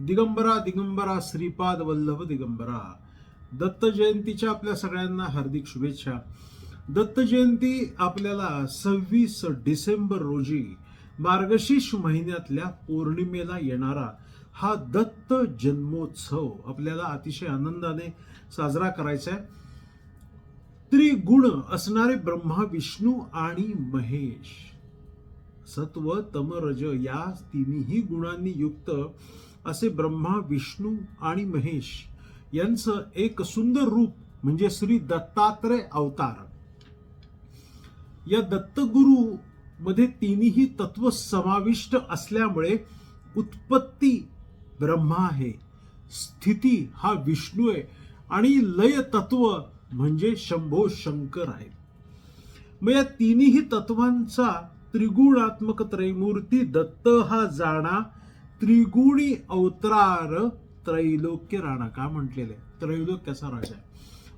दिगंबरा दिगंबरा श्रीपाद वल्लभ दिगंबरा. दत्त जयंतीच्या आपल्या सगळ्यांना हार्दिक शुभेच्छा. दत्त जयंती आपल्याला सव्वीस डिसेंबर रोजी मार्गशीर्ष महिन्यातल्या पौर्णिमेला येणारा हा दत्त जन्मोत्सव आपल्याला अतिशय आनंदाने साजरा करायचा आहे. त्रिगुण असणारे ब्रह्मा विष्णू आणि महेश. सत्व तम रज या तिन्ही गुणांनी युक्त असे ब्रह्मा विष्णू आणि महेश यांचं एक सुंदर रूप म्हणजे श्री दत्तात्रय अवतार. या दत्तगुरु मध्ये तिन्ही तत्व समाविष्ट असल्यामुळे उत्पत्ती ब्रह्मा आहे. स्थिती हा विष्णू आहे आणि लय तत्व म्हणजे शंभो शंकर आहे. मग या तिन्ही तत्वांचा त्रिगुणात्मक त्रैमूर्ती दत्त हा जाणा त्रिगुणी अवतार त्रैलोक्य राणा का म्हटलेले त्रैलोक्याचा राजा आहे.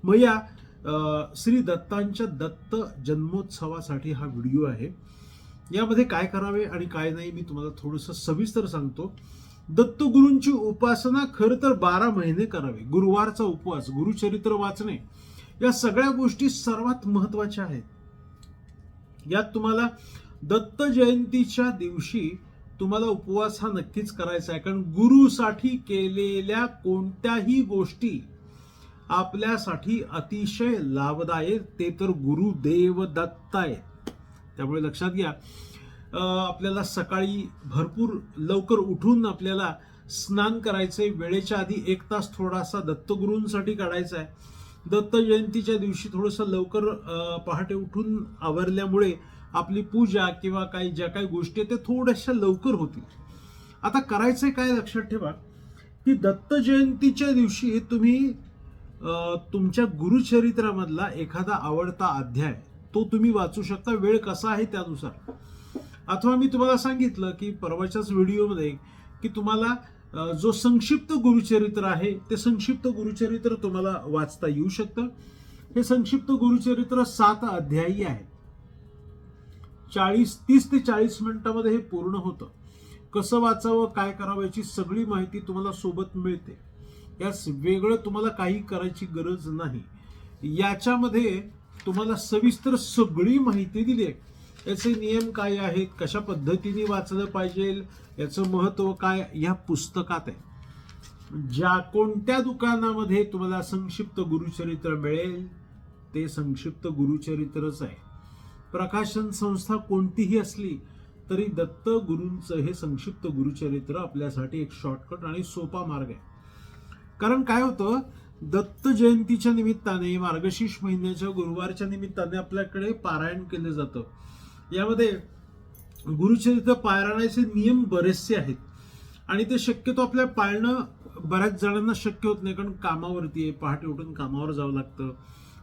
मग या अं, श्री दत्तांच्या दत्त जन्मोत्सवासाठी हा व्हिडिओ आहे. यामध्ये काय करावे आणि काय नाही मी तुम्हाला थोडंसं सविस्तर सांगतो. दत्तगुरूंची उपासना खरं तर बारा महिने करावी. गुरुवारचा उपवास गुरुचरित्र वाचणे या सगळ्या गोष्टी सर्वात महत्त्वाच्या आहेत. यात तुम्हाला दत्त जयंतीच्या दिवशी तुम्हाला उपवास हा नक्कीच करायचा आहे. कारण गुरुसाठी केलेल्या कोणत्याही गोष्टी आपल्यासाठी अतिशय लाभदायक ते तर गुरुदेव दत्त आहेत त्यामुळे लक्षात घ्या आपल्याला सकाळी भरपूर लवकर उठून आपल्याला स्नान करायचंय. वेळेच्या आधी एक तास थोडासा दत्तगुरूंसाठी काढायचा आहे. दत्त जयंतीच्या दिवशी थोडंसं लवकर पहाटे उठून आवरल्यामुळे आपली पूजा किंवा काही ज्या काही गोष्टी आहेत त्या थोड्याशा लवकर होतील. आता करायचंय काय लक्षात ठेवा की दत्त जयंतीच्या दिवशी तुम्ही तुमच्या गुरुचरित्रामधला एखादा आवडता अध्याय तो तुम्ही वाचू शकता. वेळ कसा आहे त्यानुसार. अथवा मी तुम्हाला सांगितलं की परवाच्याच व्हिडिओमध्ये की तुम्हाला जो संक्षिप्त गुरुचरित्र आहे ते संक्षिप्त गुरुचरित्र तुम्हाला वाचता येऊ शकतं. हे संक्षिप्त गुरुचरित्र सात अध्यायी आहे चाळीस तीस ते चाळीस मिनिटामध्ये हे पूर्ण होतं. कसं वाचावं काय करावं याची सगळी माहिती तुम्हाला सोबत मिळते. यास वेगळं तुम्हाला काही करायची गरज नाही. याच्यामध्ये तुम्हाला सविस्तर सगळी माहिती दिली आहे. याचे नियम काय आहेत कशा पद्धतीने वाचलं पाहिजे याचं महत्त्व काय ह्या पुस्तकात आहे. ज्या कोणत्या दुकानामध्ये तुम्हाला संक्षिप्त गुरुचरित्र मिळेल ते संक्षिप्त गुरुचरित्रच आहे. प्रकाशन संस्था कोणतीही असली तरी दत्त गुरूंचं हे संक्षिप्त गुरुचरित्र आपल्यासाठी एक शॉर्टकट आणि सोपा मार्ग आहे. कारण काय होतं? दत्त जयंतीच्या निमित्ताने मार्गशीर्ष महिन्याच्या गुरुवारच्या निमित्ताने आपल्याकडे पारायण केलं जातं. यामध्ये गुरुचरित्र पारायणाचे नियम बरेचसे आहेत. आणि ते शक्यतो आपल्या पाळणं बऱ्याच जणांना शक्य होत नाही कारण कामावरती आहे. पहाटे उठून कामावर जावं लागतं.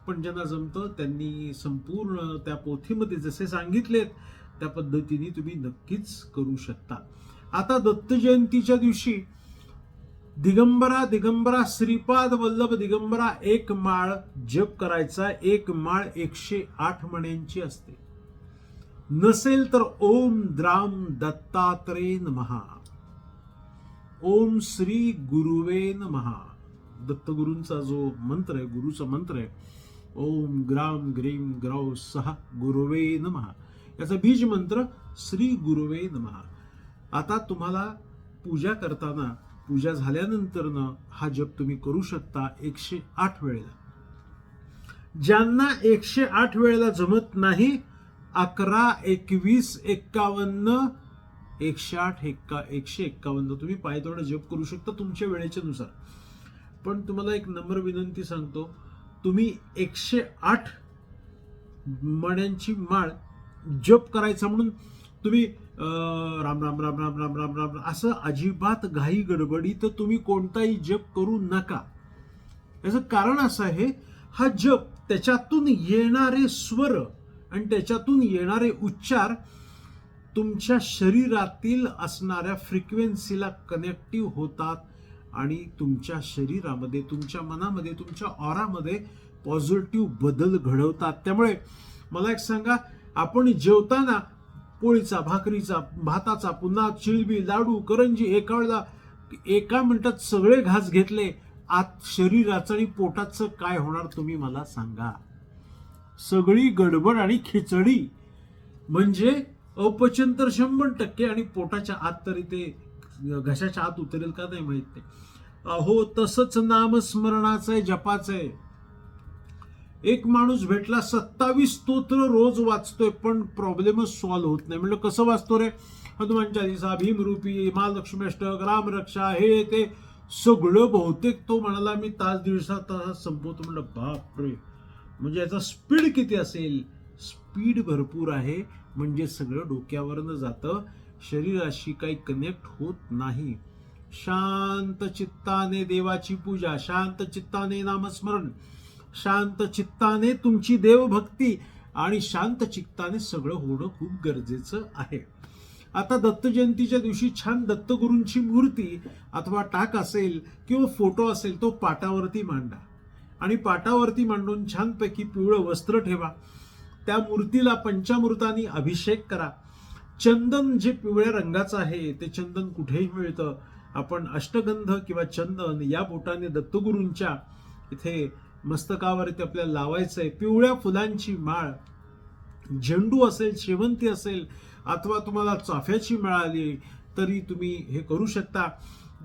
पण ज्यांना जमतं त्यांनी संपूर्ण त्या पोथीमध्ये जसे सांगितलेत त्या पद्धतीने तुम्ही नक्कीच करू शकता. आता दत्त जयंतीच्या दिवशी दिगंबरा दिगंबरा श्रीपाद वल्लभ दिगंबरा एक माळ जप करायचा. एक माळ एकशे आठ मण्यांची असते. नसेल तर ओम द्राम दत्तात्रेन महा ओम श्री गुरुवेन महा दत्तगुरूंचा जो मंत्र आहे गुरुचा मंत्र आहे ओम ग्राम ग्रीम ग्रौ सहा गुरुवे नमहा याचा बीज मंत्र श्री गुरुवे नमहा आता तुम्हाला पूजा करताना पूजा झाल्यानंतर हा जप तुम्ही करू शकता एकशे आठ वेळेला. ज्यांना एकशे आठ वेळेला जमत नाही अकरा एकवीस एक्कावन्न एकशे आठ एक्का एकशे एक्कावन्न तुम्ही पायतोडा जप करू शकता तुमच्या वेळेच्यानुसार. पण तुम्हाला एक नम्र विनंती सांगतो तुम्ही एकशे आठ मण्यांची माळ जप करायचा म्हणून तुम्ही राम राम राम राम राम राम राम असं अजिबात घाई गडबडी तर तुम्ही कोणताही जप करू नका. याचं कारण असं आहे हा जप त्याच्यातून येणारे स्वर आणि त्याच्यातून येणारे उच्चार तुमच्या शरीरातील असणाऱ्या फ्रिक्वेन्सीला कनेक्टिव्ह होतात. आणि तुमच्या शरीरामध्ये तुमच्या मनामध्ये तुमच्या ऑरामध्ये पॉझिटिव्ह बदल घडवतात. त्यामुळे मला एक सांगा आपण जेवताना पोळीचा भाकरीचा भाताचा पुन्हा चिळबी लाडू करंजी एका वेळेला एका मिनिटात सगळे घास घेतले आत शरीराचं आणि पोटाचं काय होणार तुम्ही मला सांगा. सगळी गडबड आणि खिचडी म्हणजे अपचन तर शंभर टक्के आणि पोटाच्या आत तरी ते घशाच्या आत उतरेल का नाही माहीत नाही. अहो तसंच नामस्मरणाचं आहे जपाचं आहे. एक माणूस भेटला सत्तावीस स्तोत्र रोज वाचतोय पण प्रॉब्लेमच सॉल्व्ह होत नाही. म्हणलं कसं वाचतो रे? हनुमान चालिसा भीमरूपी महालक्ष्मीष्टक रामरक्षा हे ते. सगळं बहुतेक तो म्हणाला मी तास दिवसा तास संपवतो. म्हणलं बापरे! म्हणजे याचा स्पीड किती असेल? स्पीड भरपूर आहे म्हणजे सगळं डोक्यावरनं जातं. शरीराशी काही कनेक्ट होत नाही. शांत चित्ताने देवाची पूजा शांत चित्ताने नामस्मरण शांत चित्ताने तुमची देवभक्ती आणि शांत चित्ताने सगळं होणं खूप गरजेचं आहे. आता दत्त जयंतीच्या दिवशी छान दत्तगुरूंची मूर्ती अथवा टाक असेल किंवा फोटो असेल तो पाटावरती मांडा. आणि पाटावरती मांडून छानपैकी पिवळं वस्त्र ठेवा. त्या मूर्तीला पंचामृतानी अभिषेक करा. चंदन जे पिवळ्या रंगाचं आहे ते चंदन कुठेही मिळतं. आपण अष्टगंध किंवा चंदन या बोटाने दत्तगुरूंच्या इथे मस्तकावरती आपल्याला लावायचं आहे पिवळ्या फुलांची माळ. झेंडू असेल शेवंती असेल अथवा तुम्हाला चाफ्याची मिळाली तरी तुम्ही हे करू शकता.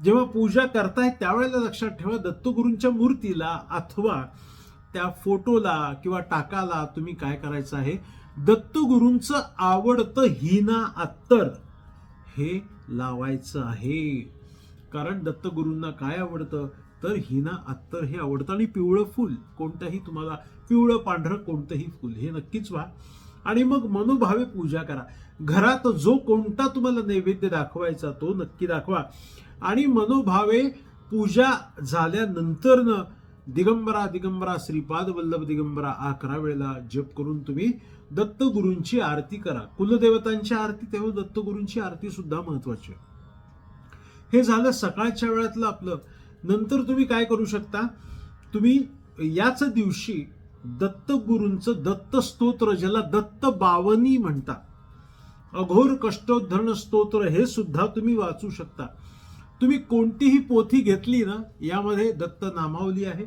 जेव्हा पूजा करताय त्यावेळेला लक्षात ठेवा दत्तगुरूंच्या मूर्तीला अथवा त्या फोटोला किंवा टाकाला तुम्ही काय करायचं आहे? दत्तगुरूंचं आवडतं हिना अत्तर हे लावायचं आहे. कारण दत्तगुरूंना काय आवडतं? तर हिना अत्तर हे आवडतं. आणि पिवळं फुल कोणतंही तुम्हाला पिवळं पांढरं कोणतंही फुल हे नक्कीच व्हा. आणि मग मनोभावे पूजा करा. घरात जो कोणता तुम्हाला नैवेद्य दाखवायचा तो नक्की दाखवा. आणि मनोभावे पूजा झाल्यानंतरनं दिगंबरा दिगंबरा श्रीपाद वल्लभ दिगंबरा अकरा वेळेला जप करून तुम्ही दत्तगुरूंची आरती करा. कुलदेवतांची आरती तेव्हा दत्तगुरूंची आरती सुद्धा महत्वाची आहे. हे झालं सकाळच्या वेळातलं आपलं. नंतर तुम्ही काय करू शकता? तुम्ही याच दिवशी दत्तगुरूंचं दत्त स्तोत्र ज्याला दत्त बावनी म्हणतात. अघोर कष्टोद्धरण स्तोत्र हे सुद्धा तुम्ही वाचू शकता. तुम्ही कोणतीही पोथी घेतली ना यामध्ये दत्त नामावली आहे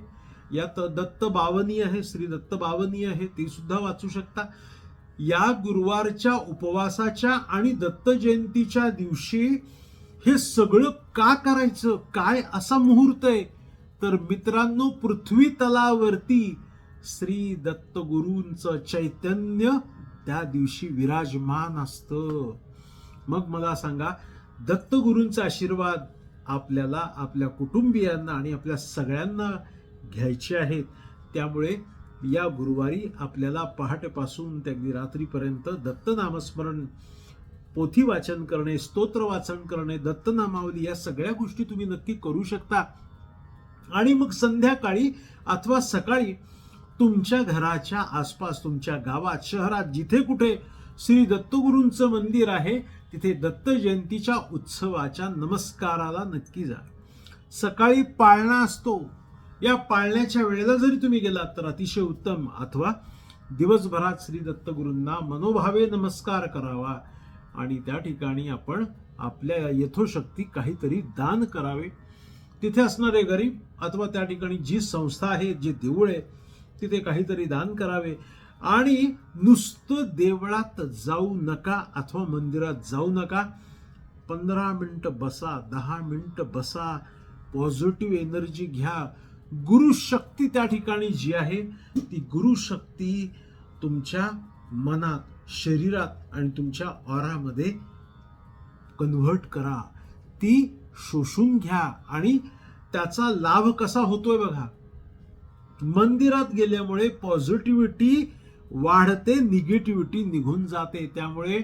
यात दत्त बावनी आहे श्री दत्त बावनी आहे ती सुद्धा वाचू शकता. या गुरुवारच्या उपवासाच्या आणि दत्त जयंतीच्या दिवशी हे सगळं का करायचं? काय असा मुहूर्त आहे? तर मित्रांनो पृथ्वी तलावरती श्री दत्तगुरूंचं चैतन्य त्या दिवशी विराजमान असतं. मग मला सांगा दत्तगुरूंचा आशीर्वाद आपल्याला आपल्या कुटुंबियांना आणि आपल्या सगळ्यांना घ्यायचे आहेत. त्यामुळे या गुरुवारी आपल्याला पहाटेपासून ते अगदी रात्रीपर्यंत दत्त नामस्मरण पोथी वाचन करणे स्तोत्र वाचन करणे दत्तनामावली या सगळ्या गोष्टी तुम्ही नक्की करू शकता. आणि मग संध्याकाळी अथवा सकाळी तुमच्या घराच्या आसपास तुमच्या गावात शहरात जिथे कुठे श्री दत्तगुरूंचं मंदिर आहे तिथे दत्त जयंतीच्या उत्सवाच्या नमस्काराला नक्की जा. सकाळी पाळणा असतो. या पाळण्याच्या वेळेला जरी तुम्ही गेलात तर अतिशय उत्तम. अथवा दिवसभरात श्री दत्तगुरूंना मनोभावे नमस्कार करावा. आणि त्या ठिकाणी आपण आपल्या यथोशक्ती काहीतरी दान करावे. तिथे असणारे गरीब अथवा त्या ठिकाणी जी संस्था आहे जे देऊळ आहे तिथे काहीतरी दान करावे. आणि नुसतं देवळात जाऊ नका अथवा मंदिरात जाऊ नका. पंधरा मिनटं बसा दहा मिनटं बसा पॉझिटिव्ह एनर्जी घ्या. गुरुशक्ती त्या ठिकाणी जी आहे ती गुरुशक्ती तुमच्या मनात शरीरात आणि तुमच्या ऑरामध्ये कन्व्हर्ट करा. ती शोषून घ्या आणि त्याचा लाभ कसा होतोय बघा. मंदिरात गेल्यामुळे पॉझिटिव्हिटी वाढते निगेटिव्हिटी निघून जाते. त्यामुळे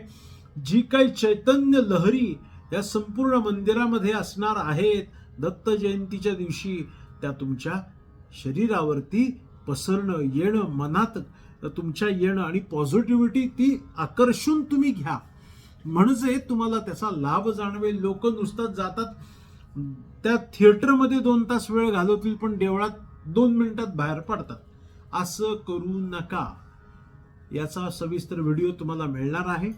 जी काही चैतन्य लहरी या संपूर्ण मंदिरामध्ये असणार आहेत दत्त जयंतीच्या दिवशी त्या तुमच्या शरीरावरती पसरणं येणं मनात तुमच्या येणं आणि पॉझिटिव्हिटी ती आकर्षून तुम्ही घ्या. म्हणजे तुम्हाला त्याचा लाभ जाणवेल. लोक नुसतात जातात त्या थिएटरमध्ये दोन तास वेळ घालवतील पण देवळात दोन मिनिटात बाहेर पडतात. असं करू नका. याचा सविस्तर व्हिडिओ तुम्हाला मिळणार आहे.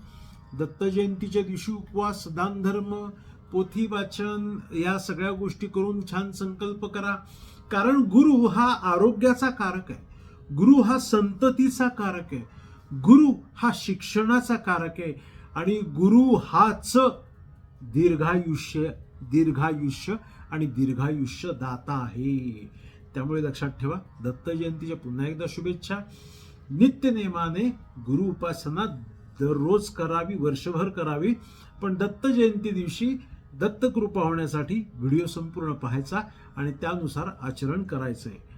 दत्त जयंतीच्या दिवशी उपवास दानधर्म पोथी वाचन या सगळ्या गोष्टी करून छान संकल्प करा. कारण गुरु हा आरोग्याचा कारक आहे. गुरु हा संततीचा कारक आहे. गुरु हा शिक्षणाचा कारक आहे. आणि गुरु हाच दीर्घायुष्य दीर्घायुष्य आणि दीर्घायुष्य दाता आहे. त्यामुळे लक्षात ठेवा दत्त जयंतीच्या पुन्हा एकदा शुभेच्छा. नित्यनेमाने गुरु उपासना दररोज करावी वर्षभर करावी. पण दत्त जयंती दिवशी दत्त कृपा होण्यासाठी व्हिडिओ संपूर्ण पाहायचा आणि त्यानुसार आचरण करायचं आहे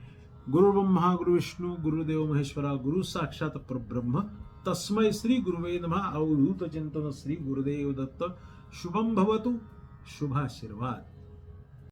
गुरु ब्रह्मा गुरु विष्णू गुरुदेव महेश्वरा गुरु साक्षात परब्रह्म तस्मै श्री गुरुवे नमः अवधूत चिंतन श्री गुरुदेव दत्त। शुभम भवतु शुभाशीर्वाद।